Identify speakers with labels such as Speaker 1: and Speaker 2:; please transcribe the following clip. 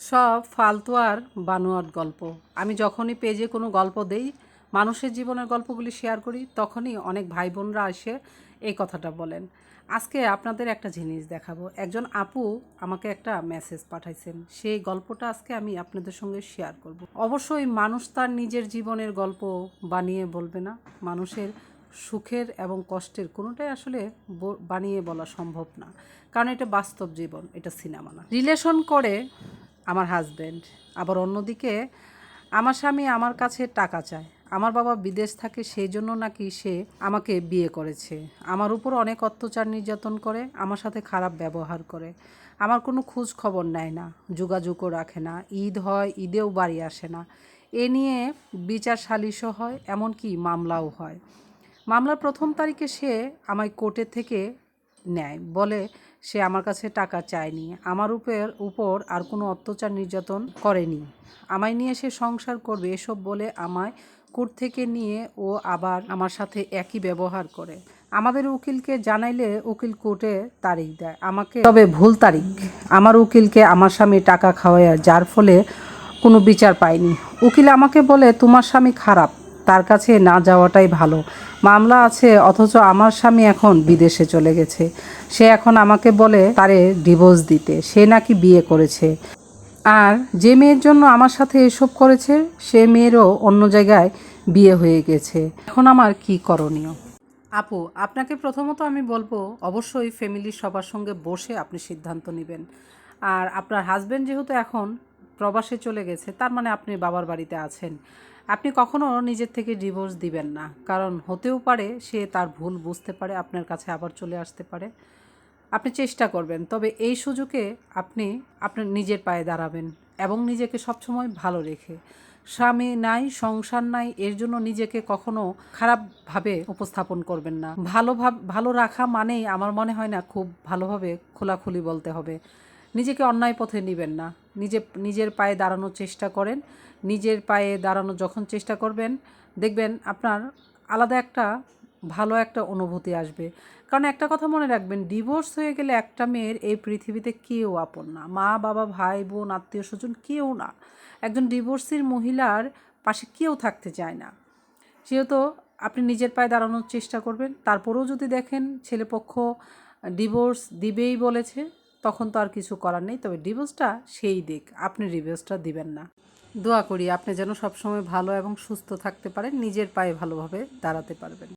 Speaker 1: সব ফালতু আর বানোয়াট গল্প। আমি যখনই পেজে কোনো গল্প দেই, মানুষের জীবনের গল্পগুলি শেয়ার করি, তখনই অনেক ভাই বোনরা এসে এই কথাটা বলেন। আজকে আপনাদের একটা জিনিস দেখাবো। একজন আপু আমাকে একটা মেসেজ পাঠাইছেন। সেই গল্পটা আজকে আমি আপনাদের সঙ্গে শেয়ার করব। অবশ্যই মানুষ তার নিজের জীবনের গল্প বানিয়ে বলবে না। মানুষের সুখের এবং কষ্টের কোনোটাই আসলে বানিয়ে বলা সম্ভব না। কারণ এটা বাস্তব জীবন, এটা সিনেমা না। রিলেশন করে আমার হাজব্যান্ড আবার অন্যদিকে, আমার স্বামী আমার কাছে টাকা চায়। আমার বাবা বিদেশ থাকে সেই জন্য নাকি সে আমাকে বিয়ে করেছে। আমার উপর অনেক অত্যাচার নির্যাতন করে, আমার সাথে খারাপ ব্যবহার করে। আমার কোনো খোঁজ খবর নেয় না, যোগাযোগও রাখে না, ঈদ হয়, ঈদেও বাড়ি আসে না। এ নিয়ে বিচার সালিশও হয়, এমনকি মামলাও হয়। মামলার প্রথম তারিখে সে আমায় কোর্টের থেকে নেয়। বলে সে আমার কাছে টাকা চায়নি। আমার উপর উপর আর কোনো অত্যাচার নির্যাতন করেনি। আমায় নিয়ে সে সংসার করবে, এসব বলে আমায় কোর্ট থেকে নিয়ে ও আবার আমার সাথে একই ব্যবহার করে। আমাদের উকিলকে জানাইলে উকিল কোর্টে তারিখ দেয়। আমাকে তবে ভুল তারিখ। আমার উকিলকে আমার স্বামী টাকা খাওয়ায়, যার ফলে কোনো বিচার পায়নি। উকিল আমাকে বলে, তোমার স্বামী খারাপ। তার কাছে না যাওয়াটাই ভালো। মামলা আছে, অথচ আমার স্বামী এখন বিদেশে চলে গেছে। সে এখন আমাকে বলে তারে ডিভোর্স দিতে। সে নাকি বিয়ে করেছে। আর যে মেয়ের জন্য আমার সাথে এসব করেছে, সে মেয়েরও অন্য জায়গায় বিয়ে হয়ে গেছে। এখন আমার কি করণীয়? আপু, আপনাকে প্রথমত আমি বলব, অবশ্যই ফ্যামিলির সবার সঙ্গে বসে আপনি সিদ্ধান্ত নেবেন। আর আপনার হাজবেন্ড যেহেতু এখন প্রবাসে চলে গেছে, তার মানে আপনি বাবার বাড়িতে আছেন। আপনি কখনো নিজের থেকে ডিভোর্স দিবেন না, কারণ হতেও পারে সে তার ভুল বুঝতে পারে, আপনার কাছে আবার চলে আসতে পারে। আপনি চেষ্টা করবেন, তবে এই সুযোগে আপনি আপনার নিজের পায়ে দাঁড়াবেন এবং নিজেকে সবসময় ভালো রেখে। স্বামী নাই, সংসার নাই, এর জন্য নিজেকে কখনো খারাপভাবে উপস্থাপন করবেন না। ভালো ভাব, ভালো রাখা মানেই আমার মনে হয় না খুব ভালোভাবে খোলাখুলি বলতে হবে। নিজেকে অন্যায় পথে নেবেন না। নিজে, নিজের পায়ে দাঁড়ানোর চেষ্টা করেন। নিজের পায়ে দাঁড়ানো যখন চেষ্টা করবেন, দেখবেন আপনার আলাদা একটা ভালো একটা অনুভূতি আসবে। কারণ একটা কথা মনে রাখবেন, ডিভোর্স হয়ে গেলে একটা মেয়ের এই পৃথিবীতে কেউ আপন না। মা, বাবা, ভাই, বোন, আত্মীয় স্বজন কেউ না। একজন ডিভোর্সির মহিলার পাশে কেউ থাকতে চায় না। যেহেতু আপনি নিজের পায়ে দাঁড়ানোর চেষ্টা করবেন, তারপরেও যদি দেখেন ছেলেপক্ষ ডিভোর্স দিবেই বলেছে তখন তো আর কিছু করার নেই, তবে ডিভোর্সটা সেই দিক। আপনি ডিভোর্সটা দিবেন না। দোয়া করি আপনি যেন সবসময় ভালো এবং সুস্থ থাকতে পারেন, নিজের পায়ে ভালোভাবে দাঁড়াতে পারবেন।